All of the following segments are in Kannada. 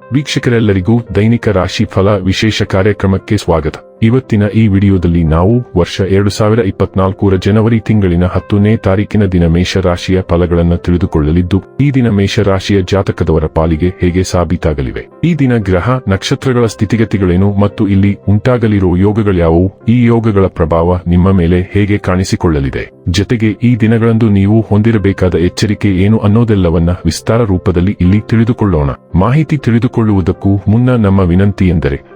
ವೀಕ್ಷಕರೆಲ್ಲರಿಗೂ ದೈನಿಕ ರಾಶಿ ಫಲ ವಿಶೇಷ ಕಾರ್ಯಕ್ರಮಕ್ಕೆ ಸ್ವಾಗತ. ಇವತ್ತಿನ ಈ ವಿಡಿಯೋದಲ್ಲಿ ನಾವು ವರ್ಷ ಎರಡು ಸಾವಿರ ಇಪ್ಪತ್ನಾಲ್ಕರ ಜನವರಿ ತಿಂಗಳಿನ ಹತ್ತನೇ ತಾರೀಕಿನ ದಿನ ಮೇಷರಾಶಿಯ ಫಲಗಳನ್ನು ತಿಳಿದುಕೊಳ್ಳಲಿದ್ದು, ಈ ದಿನ ಮೇಷರಾಶಿಯ ಜಾತಕದವರ ಪಾಲಿಗೆ ಹೇಗೆ ಸಾಬೀತಾಗಲಿವೆ? ಈ ದಿನ ಗ್ರಹ, ನಕ್ಷತ್ರಗಳ ಸ್ಥಿತಿಗತಿಗಳೇನು ಮತ್ತು ಇಲ್ಲಿ ಉಂಟಾಗಲಿರುವ ಯೋಗಗಳ್ಯಾವುವು? ಈ ಯೋಗಗಳ ಪ್ರಭಾವ ನಿಮ್ಮ ಮೇಲೆ ಹೇಗೆ ಕಾಣಿಸಿಕೊಳ್ಳಲಿದೆ? ಜತೆಗೆ ಈ ದಿನಗಳಂದು ನೀವು ಹೊಂದಿರಬೇಕಾದ ಎಚ್ಚರಿಕೆ ಏನು ಅನ್ನೋದೆಲ್ಲವನ್ನ ವಿಸ್ತಾರ ರೂಪದಲ್ಲಿ ಇಲ್ಲಿ ತಿಳಿದುಕೊಳ್ಳೋಣ. ಮಾಹಿತಿ ತಿಳಿದುಕೊಳ್ಳುವುದಕ್ಕೂ ಮುನ್ನ ನಮ್ಮ ವಿನಂತಿ ಎಂದರೆ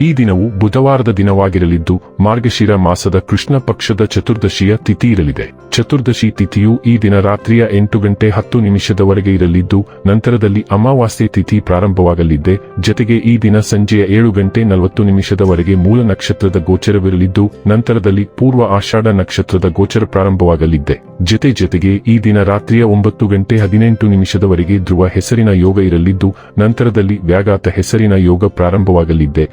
ಈ ದಿನವು ಬುಧವಾರದ ದಿನವಾಗಿರಲಿದ್ದು, ಮಾರ್ಗಶಿರ ಮಾಸದ ಕೃಷ್ಣ ಪಕ್ಷದ ಚತುರ್ದಶಿಯ ತಿಥಿ ಇರಲಿದೆ. ಚತುರ್ದಶಿ ತಿಥಿಯು ಈ ದಿನ ರಾತ್ರಿಯ ಎಂಟು ಗಂಟೆ ಹತ್ತು ನಿಮಿಷದವರೆಗೆ ಇರಲಿದ್ದು, ನಂತರದಲ್ಲಿ ಅಮಾವಾಸ್ಯೆ ತಿಥಿ ಪ್ರಾರಂಭವಾಗಲಿದೆ ಜತೆಗೆ ಈ ದಿನ ಸಂಜೆಯ ಏಳು ಗಂಟೆ ನಲವತ್ತು ನಿಮಿಷದವರೆಗೆ ಮೂಲ ನಕ್ಷತ್ರದ ಗೋಚರವಿರಲಿದ್ದು, ನಂತರದಲ್ಲಿ ಪೂರ್ವ ಆಷಾಢ ನಕ್ಷತ್ರದ ಗೋಚರ ಪ್ರಾರಂಭವಾಗಲಿದೆ ಜತೆ ಜೊತೆಗೆ ಈ ದಿನ ರಾತ್ರಿಯ ಒಂಬತ್ತು ಗಂಟೆ ಹದಿನೆಂಟು ನಿಮಿಷದವರೆಗೆ ಧ್ರುವ ಹೆಸರಿನ ಯೋಗ ಇರಲಿದ್ದು, ನಂತರದಲ್ಲಿ ವ್ಯಾಘಾತ ಹೆಸರಿನ ಯೋಗ ಪ್ರಾರಂಭವಾಗಲಿದೆ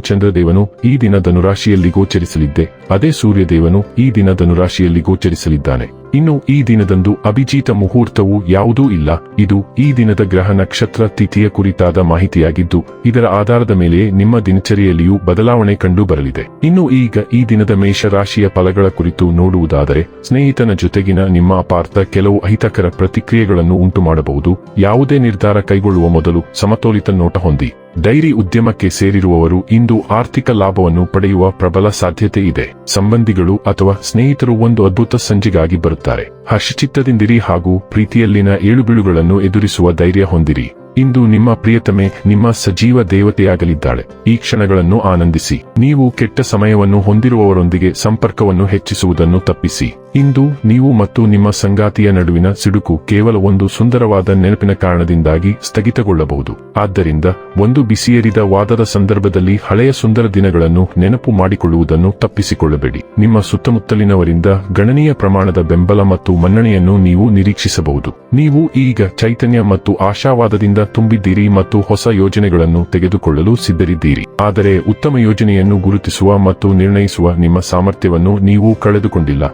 ಚಂದ್ರದೇವನು ಈ ದಿನ ಧನುರಾಶಿಯಲ್ಲಿ ಗೋಚರಿಸಲಿದ್ದೆ. ಅದೇ ಸೂರ್ಯದೇವನು ಈ ದಿನ ಧನುರಾಶಿಯಲ್ಲಿ ಗೋಚರಿಸಲಿದ್ದಾನೆ. ಇನ್ನು ಈ ದಿನದಂದು ಅಭಿಜಿತ ಮುಹೂರ್ತವು ಯಾವುದೂ ಇಲ್ಲ. ಇದು ಈ ದಿನದ ಗ್ರಹ ನಕ್ಷತ್ರ ತಿಥಿಯ ಕುರಿತಾದ ಮಾಹಿತಿಯಾಗಿದ್ದು, ಇದರ ಆಧಾರದ ಮೇಲೆ ನಿಮ್ಮ ದಿನಚರಿಯಲ್ಲಿಯೂ ಬದಲಾವಣೆ ಕಂಡು ಬರಲಿದೆ ಇನ್ನು ಈಗ ಈ ದಿನದ ಮೇಷರಾಶಿಯ ಫಲಗಳ ಕುರಿತು ನೋಡುವುದಾದರೆ, ಸ್ನೇಹಿತನ ಜೊತೆಗಿನ ನಿಮ್ಮ ಅಪಾರ್ಥ ಕೆಲವು ಅಹಿತಕರ ಪ್ರತಿಕ್ರಿಯೆಗಳನ್ನು ಉಂಟು ಮಾಡಬಹುದು ಯಾವುದೇ ನಿರ್ಧಾರ ಕೈಗೊಳ್ಳುವ ಮೊದಲು ಸಮತೋಲಿತ ನೋಟ ಹೊಂದಿ. ಡೈರಿ ಉದ್ಯಮಕ್ಕೆ ಸೇರಿರುವವರು ಇಂದು ಆರ್ಥಿಕ ಲಾಭವನ್ನು ಪಡೆಯುವ ಪ್ರಬಲ ಸಾಧ್ಯತೆ ಇದೆ. ಸಂಬಂಧಿಗಳು ಅಥವಾ ಸ್ನೇಹಿತರು ಒಂದು ಅದ್ಭುತ ಸಂಜೆಗಾಗಿ ಬರುತ್ತಾರೆ. ಹರ್ಷಚಿತ್ತದಿಂದಿರಿ ಹಾಗೂ ಪ್ರೀತಿಯಲ್ಲಿನ ಏಳುಬೀಳುಗಳನ್ನು ಎದುರಿಸುವ ಧೈರ್ಯ ಹೊಂದಿರಿ. ಇಂದು ನಿಮ್ಮ ಪ್ರಿಯತಮೆ, ನಿಮ್ಮ ಸಜೀವ ದೇವತೆಯಾಗಲಿದ್ದಾಳೆ. ಈ ಕ್ಷಣಗಳನ್ನು ಆನಂದಿಸಿ. ನೀವು ಕೆಟ್ಟ ಸಮಯವನ್ನು ಹೊಂದಿರುವವರೊಂದಿಗೆ ಸಂಪರ್ಕವನ್ನು ಹೆಚ್ಚಿಸುವುದನ್ನು ತಪ್ಪಿಸಿ. ಇಂದು ನೀವು ಮತ್ತು ನಿಮ್ಮ ಸಂಗಾತಿಯ ನಡುವಿನ ಸಿಡುಕು ಕೇವಲ ಒಂದು ಸುಂದರವಾದ ನೆನಪಿನ ಕಾರಣದಿಂದಾಗಿ ಸ್ಥಗಿತಗೊಳ್ಳಬಹುದು. ಆದ್ದರಿಂದ ಒಂದು ಬಿಸಿಯೇರಿದ ವಾದದ ಸಂದರ್ಭದಲ್ಲಿ ಹಳೆಯ ಸುಂದರ ದಿನಗಳನ್ನು ನೆನಪು ಮಾಡಿಕೊಳ್ಳುವುದನ್ನು ತಪ್ಪಿಸಿಕೊಳ್ಳಬೇಡಿ. ನಿಮ್ಮ ಸುತ್ತಮುತ್ತಲಿನವರಿಂದ ಗಣನೀಯ ಪ್ರಮಾಣದ ಬೆಂಬಲ ಮತ್ತು ಮನ್ನಣೆಯನ್ನು ನೀವು ನಿರೀಕ್ಷಿಸಬಹುದು. ನೀವು ಈಗ ಚೈತನ್ಯ ಮತ್ತು ಆಶಾವಾದದಿಂದ ತುಂಬಿದ್ದೀರಿ ಮತ್ತು ಹೊಸ ಯೋಜನೆಗಳನ್ನು ತೆಗೆದುಕೊಳ್ಳಲು ಸಿದ್ಧರಿದ್ದೀರಿ. ಆದರೆ ಉತ್ತಮ ಯೋಜನೆಯನ್ನು ಗುರುತಿಸುವ ಮತ್ತು ನಿರ್ಣಯಿಸುವ ನಿಮ್ಮ ಸಾಮರ್ಥ್ಯವನ್ನು ನೀವು ಕಳೆದುಕೊಂಡಿಲ್ಲ.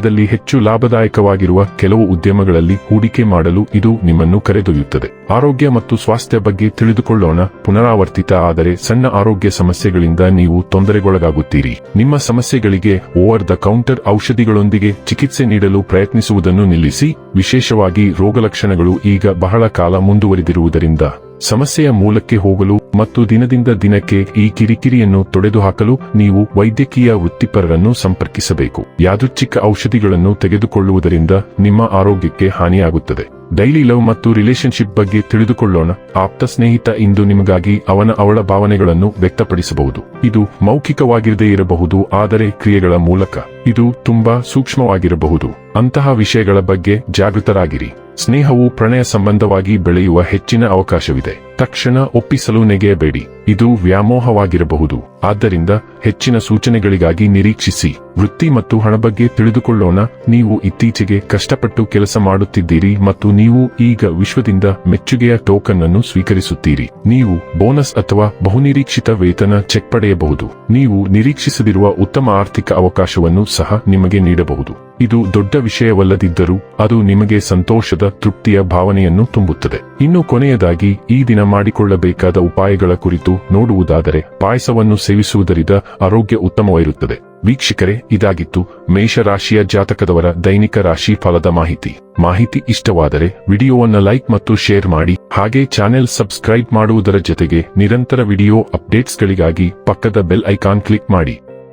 ಭವಿಷ್ಯದಲ್ಲಿ ಹೆಚ್ಚು ಲಾಭದಾಯಕವಾಗಿರುವ ಕೆಲವು ಉದ್ಯಮಗಳಲ್ಲಿ ಹೂಡಿಕೆ ಮಾಡಲು ಇದು ನಿಮ್ಮನ್ನು ಕರೆದೊಯ್ಯುತ್ತದೆ. ಆರೋಗ್ಯ ಮತ್ತು ಸ್ವಾಸ್ಥ್ಯ ಬಗ್ಗೆ ತಿಳಿದುಕೊಳ್ಳೋಣ. ಪುನರಾವರ್ತಿತ ಆದರೆ ಸಣ್ಣ ಆರೋಗ್ಯ ಸಮಸ್ಯೆಗಳಿಂದ ನೀವು ತೊಂದರೆಗೊಳಗಾಗುತ್ತೀರಿ. ನಿಮ್ಮ ಸಮಸ್ಯೆಗಳಿಗೆ ಓವರ್ ದ ಕೌಂಟರ್ ಔಷಧಿಗಳೊಂದಿಗೆ ಚಿಕಿತ್ಸೆ ನೀಡಲು ಪ್ರಯತ್ನಿಸುವುದನ್ನು ನಿಲ್ಲಿಸಿ. ವಿಶೇಷವಾಗಿ ರೋಗಲಕ್ಷಣಗಳು ಈಗ ಬಹಳ ಕಾಲ ಮುಂದುವರಿದಿರುವುದರಿಂದ ಸಮಸ್ಯೆಯ ಮೂಲಕ್ಕೆ ಹೋಗಲು ಮತ್ತು ದಿನದಿಂದ ದಿನಕ್ಕೆ ಈ ಕಿರಿಕಿರಿಯನ್ನು ತೊಡೆದುಹಾಕಲು ನೀವು ವೈದ್ಯಕೀಯ ವೃತ್ತಿಪರರನ್ನು ಸಂಪರ್ಕಿಸಬೇಕು. ಯಾದೃಚ್ಛಿಕ ಔಷಧಿಗಳನ್ನು ತೆಗೆದುಕೊಳ್ಳುವುದರಿಂದ ನಿಮ್ಮ ಆರೋಗ್ಯಕ್ಕೆ ಹಾನಿಯಾಗುತ್ತದೆ. ಡೈಲಿ ಲವ್ ಮತ್ತು ರಿಲೇಶನ್ಶಿಪ್ ಬಗ್ಗೆ ತಿಳಿದುಕೊಳ್ಳೋಣ. ಆಪ್ತ ಸ್ನೇಹಿತ ಇಂದು ನಿಮಗಾಗಿ ಅವನ ಅವಳ ಭಾವನೆಗಳನ್ನು ವ್ಯಕ್ತಪಡಿಸಬಹುದು. ಇದು ಮೌಖಿಕವಾಗಿರದೇ ಇರಬಹುದು, ಆದರೆ ಕ್ರಿಯೆಗಳ ಮೂಲಕ. ಇದು ತುಂಬಾ ಸೂಕ್ಷ್ಮವಾಗಿರಬಹುದು. ಅಂತಹ ವಿಷಯಗಳ ಬಗ್ಗೆ ಜಾಗೃತರಾಗಿರಿ. ಸ್ನೇಹವು ಪ್ರಣಯ ಸಂಬಂಧವಾಗಿ ಬೆಳೆಯುವ ಹೆಚ್ಚಿನ ಅವಕಾಶವಿದೆ. ತಕ್ಷಣ ಒಪ್ಪಿಸಲು ನೆಗೆಯಬೇಡಿ. ಇದು ವ್ಯಾಮೋಹವಾಗಿರಬಹುದು. ಆದ್ದರಿಂದ ಹೆಚ್ಚಿನ ಸೂಚನೆಗಳಿಗಾಗಿ ನಿರೀಕ್ಷಿಸಿ. ವೃತ್ತಿ ಮತ್ತು ಹಣ ಬಗ್ಗೆ ತಿಳಿದುಕೊಳ್ಳೋಣ. ನೀವು ಇತ್ತೀಚೆಗೆ ಕಷ್ಟಪಟ್ಟು ಕೆಲಸ ಮಾಡುತ್ತಿದ್ದೀರಿ ಮತ್ತು ನೀವು ಈಗ ವಿಶ್ವದಿಂದ ಮೆಚ್ಚುಗೆಯ ಟೋಕನ್ ಅನ್ನು ಸ್ವೀಕರಿಸುತ್ತೀರಿ. ನೀವು ಬೋನಸ್ ಅಥವಾ ಬಹುನಿರೀಕ್ಷಿತ ವೇತನ ಚೆಕ್ ಪಡೆಯಬಹುದು. ನೀವು ನಿರೀಕ್ಷಿಸದಿರುವ ಉತ್ತಮ ಆರ್ಥಿಕ ಅವಕಾಶವನ್ನು ಸಹ ನಿಮಗೆ ನೀಡಬಹುದು. ಇದು ದೊಡ್ಡ ವಿಷಯವಲ್ಲದಿದ್ದರೂ ಅದು ನಿಮಗೆ ಸಂತೋಷದ ತೃಪ್ತಿಯ ಭಾವನೆಯನ್ನು ತುಂಬುತ್ತದೆ. ಇನ್ನು ಕೊನೆಯದಾಗಿ, ಈ ದಿನ ಮಾಡಿಕೊಳ್ಳಬೇಕಾದ ಉಪಾಯಗಳ ಕುರಿತು ನೋಡುವುದಾದರೆ, ಪಾಯಸವನ್ನು ಸೇವಿಸುವುದರಿಂದ ಆರೋಗ್ಯ ಉತ್ತಮವಾಗಿರುತ್ತದೆ. ವೀಕ್ಷಕರೇ, ಇದಾಗಿತ್ತು ಮೇಷರಾಶಿಯ ಜಾತಕದವರ ದೈನಿಕ ರಾಶಿ ಫಲದ ಮಾಹಿತಿ. ಮಾಹಿತಿ ಇಷ್ಟವಾದರೆ, ವಿಡಿಯೋವನ್ನು ಲೈಕ್ ಮತ್ತು ಶೇರ್ ಮಾಡಿ, ಹಾಗೆ ಚಾನೆಲ್ ಸಬ್ಸ್ಕ್ರೈಬ್ ಮಾಡುವುದರ ಜೊತೆಗೆ ನಿರಂತರ ವಿಡಿಯೋ ಅಪ್ಡೇಟ್ಸ್ಗಳಿಗಾಗಿ ಪಕ್ಕದ ಬೆಲ್ ಐಕಾನ್ ಕ್ಲಿಕ್ ಮಾಡಿ.